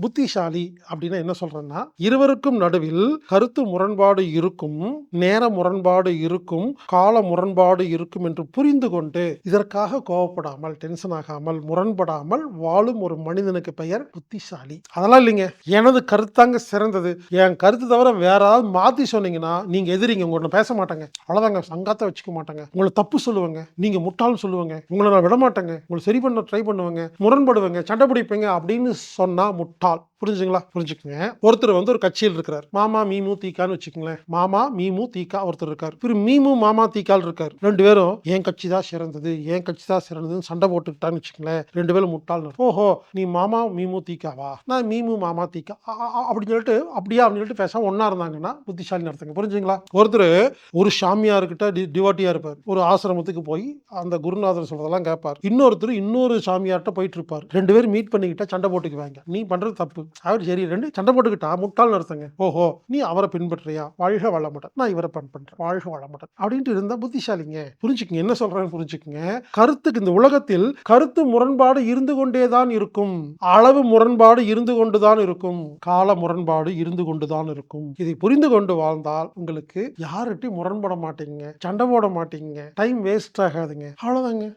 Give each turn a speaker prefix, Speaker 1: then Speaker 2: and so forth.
Speaker 1: புத்திசாலி அப்படின்னா என்ன சொல்றேன்னா இருவருக்கும் நடுவில் கருத்து முரண்பாடு இருக்கும் நேர முரண்பாடு இருக்கும் கால முரண்பாடு இருக்கும் என்று புரிந்து கொண்டு இதற்காக கோவப்படாமல் டென்ஷன் ஆகாமல் முரண்படாமல் வாழும் ஒரு மனிதனுக்கு பெயர் புத்திசாலி. அதெல்லாம் இல்லைங்க. எனது கருத்தாங்க சிறந்தது. என் கருத்து தவிர வேற ஏதாவது மாத்தி சொன்னீங்கன்னா நீங்க எதிரிங்க. உங்களை பேச மாட்டாங்க. அவ்வளவுதாங்க. சங்காத்த வச்சுக்க மாட்டாங்க. உங்களை தப்பு சொல்லுவாங்க. நீங்க முட்டாள் சொல்லுவாங்க. உங்களை நான் விட மாட்டேங்க. உங்களை சரி பண்ண ட்ரை பண்ணுவாங்க. முரண்படுவேங்க. சண்டை பிடிப்பீங்க அப்படின்னு சொன்னா முட்டாள் called புரிஞ்சுங்களா புரிஞ்சுக்கங்க. ஒருத்தர் வந்து ஒரு கட்சியில் இருக்கிறார். மாமா மீமு தீக்கான்னு வச்சுக்கோங்களேன். மாமா மீமு தீக்கா ஒருத்தர் இருக்கார். பிற மீமு மாமா தீக்கால் இருக்கார். ரெண்டு பேரும் என் கட்சி தான் சிறந்தது என் கட்சி தான் சிறந்ததுன்னு சண்டை போட்டுக்கிட்டான்னு வச்சுக்கோங்களேன். ரெண்டு பேரும் முட்டாள் ஓஹோ நீ மாமா மீமு தீக்காவா? நான் மீமு மாமா தீக்கா. அப்படின்னு சொல்லிட்டு அப்படியா அப்படின்னு சொல்லிட்டு பேசாம ஒன்றா இருந்தாங்கன்னா புத்திசாலி நடத்துங்க. புரிஞ்சுங்களா ஒருத்தர் ஒரு சாமியார்கிட்ட டி டிவாட்டியா இருப்பார். ஒரு ஆசிரமத்துக்கு போய் அந்த குருநாதர் சொல்றதெல்லாம் கேட்பார் இன்னொருத்தர் இன்னொரு சாமியார்ட்ட போயிட்டு இருப்பார். ரெண்டு பேரும் மீட் பண்ணிக்கிட்டா சண்டை போட்டுக்குவாங்க. நீ பண்றது தப்பு. அவர் சரி ரெண்டு சண்டை போட்டுக்கிட்டா முட்டாள் நிறுத்துங்க ஓஹோ நீ அவரை பின்பற்றியா வாழ்க வளமுடன். நான் இவரை பண் பண்றேன் வாழ்க வளமுடன். அப்படின்ட்டு இருந்தா புத்திசாலிங்க. புரிஞ்சுக்குங்க. என்ன சொல்றேன்னு புரிஞ்சுக்குங்க. கருத்துக்கு இந்த உலகத்தில் கருத்து முரண்பாடு இருந்து கொண்டேதான் இருக்கும். அளவு முரண்பாடு இருந்து கொண்டுதான் இருக்கும். கால முரண்பாடு இருந்து கொண்டுதான் இருக்கும். இதை புரிந்து கொண்டு வாழ்ந்தால் உங்களுக்கு யார்கிட்டையும் முரண்பட மாட்டீங்க. சண்டை போட மாட்டீங்க. டைம் வேஸ்ட் ஆகாதுங்க. அவ்வளோதாங்க